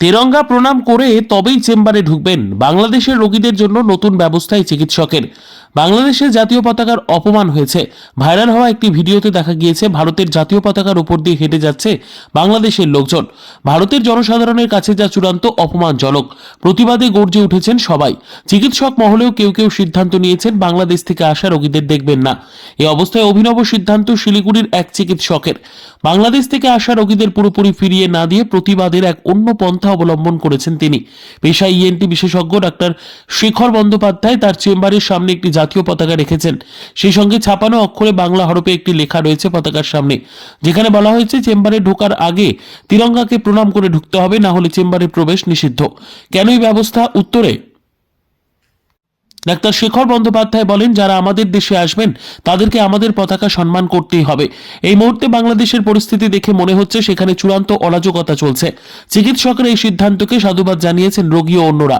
তেরঙ্গা প্রণাম করে তবেই চেম্বারে ঢুকবেন বাংলাদেশের রোগীদের জন্য নতুন ব্যবস্থায় চিকিৎসকের। বাংলাদেশের জাতীয় পতাকার অপমান হয়েছে। ভাইরাল হওয়া একটি ভিডিওতে দেখা গিয়েছে, ভারতের জাতীয় পতাকার উপর দিয়ে হেঁটে যাচ্ছে বাংলাদেশের লোকজন। ভারতের জনসাধারণের কাছে যা চূড়ান্ত অপমানজনক, প্রতিবাদে গর্জে উঠেছেন সবাই। চিকিৎসক মহলেও কেউ কেউ সিদ্ধান্ত নিয়েছেন বাংলাদেশ থেকে আসা রোগীদের দেখবেন না। এ অবস্থায় অভিনব সিদ্ধান্ত শিলিগুড়ির এক চিকিৎসকের। বাংলাদেশ থেকে আসা রোগীদের পুরোপুরি ফিরিয়ে না দিয়ে প্রতিবাদের এক অন্য পন্থা অবলম্বন করেছেন তিনি। পেশায় ইএনটি বিশেষজ্ঞ ডাক্তার শেখর বন্দ্যোপাধ্যায় তার চেম্বারের সামনে একটি জাতীয় পতাকা রেখেছেন। সেই সঙ্গে ছাপানো অক্ষরে বাংলা হরপে একটি লেখা রয়েছে পতাকার সামনে, যেখানে বলা হয়েছে চেম্বারে ঢোকার আগে তিরঙ্গাকে প্রণাম করে ঢুকতে হবে, না হলে চেম্বারে প্রবেশ নিষিদ্ধ। কেন এই ব্যবস্থা? উত্তরে ডাক্তার শেখর বন্দ্যোপাধ্যায় বলেন, যারা আমাদের দেশে আসবেন, তাদেরকে আমাদের পতাকা সম্মান করতেই হবে। এই মুহূর্তে বাংলাদেশের পরিস্থিতি দেখে মনে হচ্ছে সেখানে চূড়ান্ত অরাজকতা চলছে। চিকিৎসকের এই সিদ্ধান্তকে সাধুবাদ জানিয়েছেন রোগী ও অন্যরা।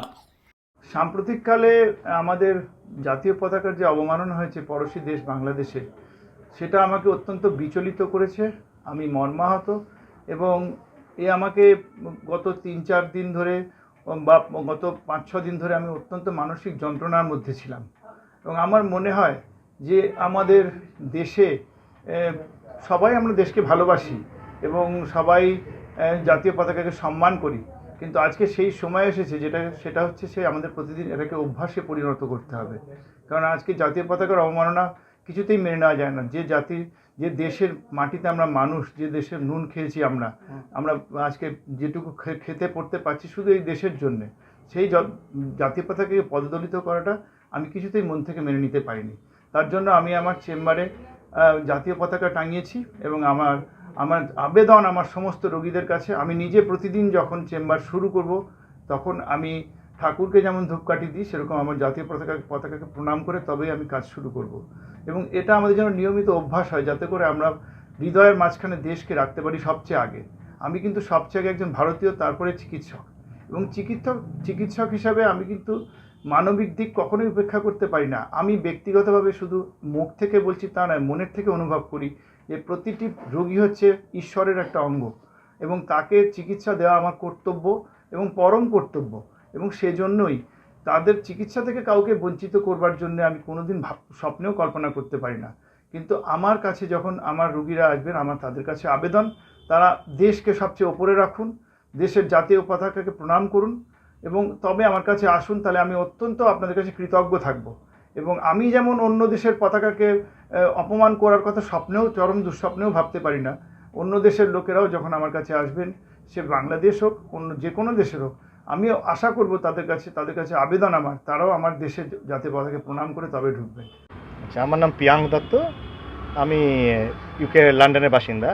সাম্প্রতিককালে আমাদের জাতীয় পতাকার যে অবমাননা হয়েছে পড়োশী দেশ বাংলাদেশে, সেটা আমাকে অত্যন্ত বিচলিত করেছে। আমি মর্মাহত এবং এ আমাকে গত তিন চার দিন ধরে বা গত পাঁচ ছ দিন ধরে আমি অত্যন্ত মানসিক যন্ত্রণার মধ্যে ছিলাম। এবং আমার মনে হয় যে আমাদের দেশে সবাই আমরা দেশকে ভালোবাসি এবং সবাই জাতীয় পতাকাকে সম্মান করি। কিন্তু আজকে সেই সময় এসেছে যেটা, সেটা হচ্ছে সে আমাদের প্রতিদিন এটাকে অভ্যাসে পরিণত করতে হবে। কারণ আজকে জাতীয় পতাকার অবমাননা কিছুতেই মেনে নেওয়া যায় না। যে জাতির যে দেশের মাটিতে আমরা মানুষ যে দেশের নুন খেয়েছি আমরা আমরা আজকে যেটুকু খেতে পড়তে পারছি শুধু এই দেশের জন্যে। সেই জাতীয় পতাকাকে পদদলিত করাটা আমি কিছুতেই মন থেকে মেনে নিতে পারিনি। তার জন্য আমি আমার চেম্বারে জাতীয় পতাকা টাঙিয়েছি এবং আমার আমার আবেদন আমার সমস্ত রোগীদের কাছে। আমি নিজে প্রতিদিন যখন চেম্বার শুরু করব তখন আমি ঠাকুরকে যেমন ধূপকাঠি দিই, সেরকম আমার জাতীয় পতাকা পতাকাকে প্রণাম করে তবেই আমি কাজ শুরু করব। এবং এটা আমাদের যেন নিয়মিত অভ্যাস হয়, যাতে করে আমরা হৃদয়ের মাঝখানে দেশকে রাখতে পারি সবচেয়ে আগে। আমি কিন্তু সবচেয়ে আগে একজন ভারতীয়, তারপরে চিকিৎসক। এবং চিকিৎসক চিকিৎসক হিসাবে আমি কিন্তু মানবিক দিক কখনোই উপেক্ষা করতে পারি না। আমি ব্যক্তিগতভাবে শুধু মুখ থেকে বলছি তা নয়, মনের থেকে অনুভব করি যে প্রতিটি রোগী হচ্ছে ঈশ্বরের একটা অঙ্গ। এবং তাকে চিকিৎসা দেওয়া আমার কর্তব্য এবং পরম কর্তব্য। এবং সেজন্যই তাদের চিকিৎসা থেকে কাউকে বঞ্চিত করবার জন্য আমি কোনোদিন ভাব, স্বপ্নেও কল্পনা করতে পারি না। কিন্তু আমার কাছে যখন আমার রুগীরা আসবেন, আমার তাদের কাছে আবেদন, তারা দেশকে সবচেয়ে ওপরে রাখুন, দেশের জাতীয় পতাকাকে প্রণাম করুন এবং তবে আমার কাছে আসুন, তাহলে আমি অত্যন্ত আপনাদের কাছে কৃতজ্ঞ থাকব। এবং আমি যেমন অন্য দেশের পতাকাকে অপমান করার কথা স্বপ্নেও, চরম দুঃস্বপ্নেও ভাবতে পারি না। অন্য দেশের লোকেরাও যখন আমার কাছে আসবেন, সে বাংলাদেশ হোক, অন্য যে কোনো দেশের হোক আমি আশা করব তাদের কাছে তাদের কাছে আবেদন আমার, তারাও আমার দেশের জাতীয় পতাকাকে প্রণাম করে তবে ঢুকবেন আচ্ছা আমার নাম পিয়াং দত্ত। আমি ইউকে লন্ডনের বাসিন্দা।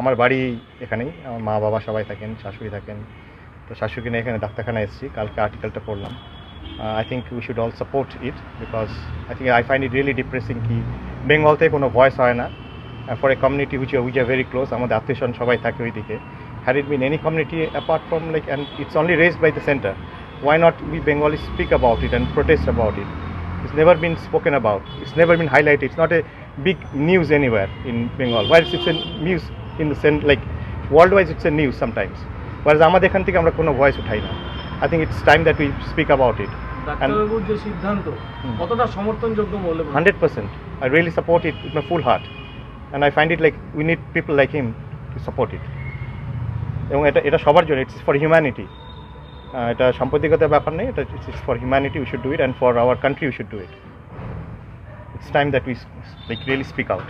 আমার বাড়ি এখানেই, আমার মা বাবা সবাই থাকেন, শাশুড়ি থাকেন। তো শাশুড়ি নিয়ে এখানে ডাক্তারখানা এসেছি, কালকে আর্টিকেলটা পড়লাম। I think we should all support it because I think I find it really depressing কি বেঙ্গলতে কোনো ভয়েস হয় না। For a community which which are very close আমাদের আত্মীয়স্বজন সবাই থাকে ওইদিকে। Had it been any community apart from like and it's only raised by the centre why not we Bengalis speak about it and protest about it? It's never been spoken about. It's never been highlighted. It's not a big news anywhere in Bengal. Whereas it's a news in the sense like worldwide it's a news sometimes. Whereas আমাদের এখান থেকে আমরা কোনো voice উঠাই না I think it's time that we speak about it ডাক্তারবাবুর যে সিদ্ধান্ত হুম। কতটা সমর্থনযোগ্য বলে? Hundred percent I really support it with my full heart and I find it like we need people like him to support it এবং এটা এটা সবার জন্য ইটস ফর হিউম্যানিটি এটা সাম্প্রতিকতার ব্যাপার নেই, এটা it's for humanity we should do it and for our country we should do it it's time that we like really speak out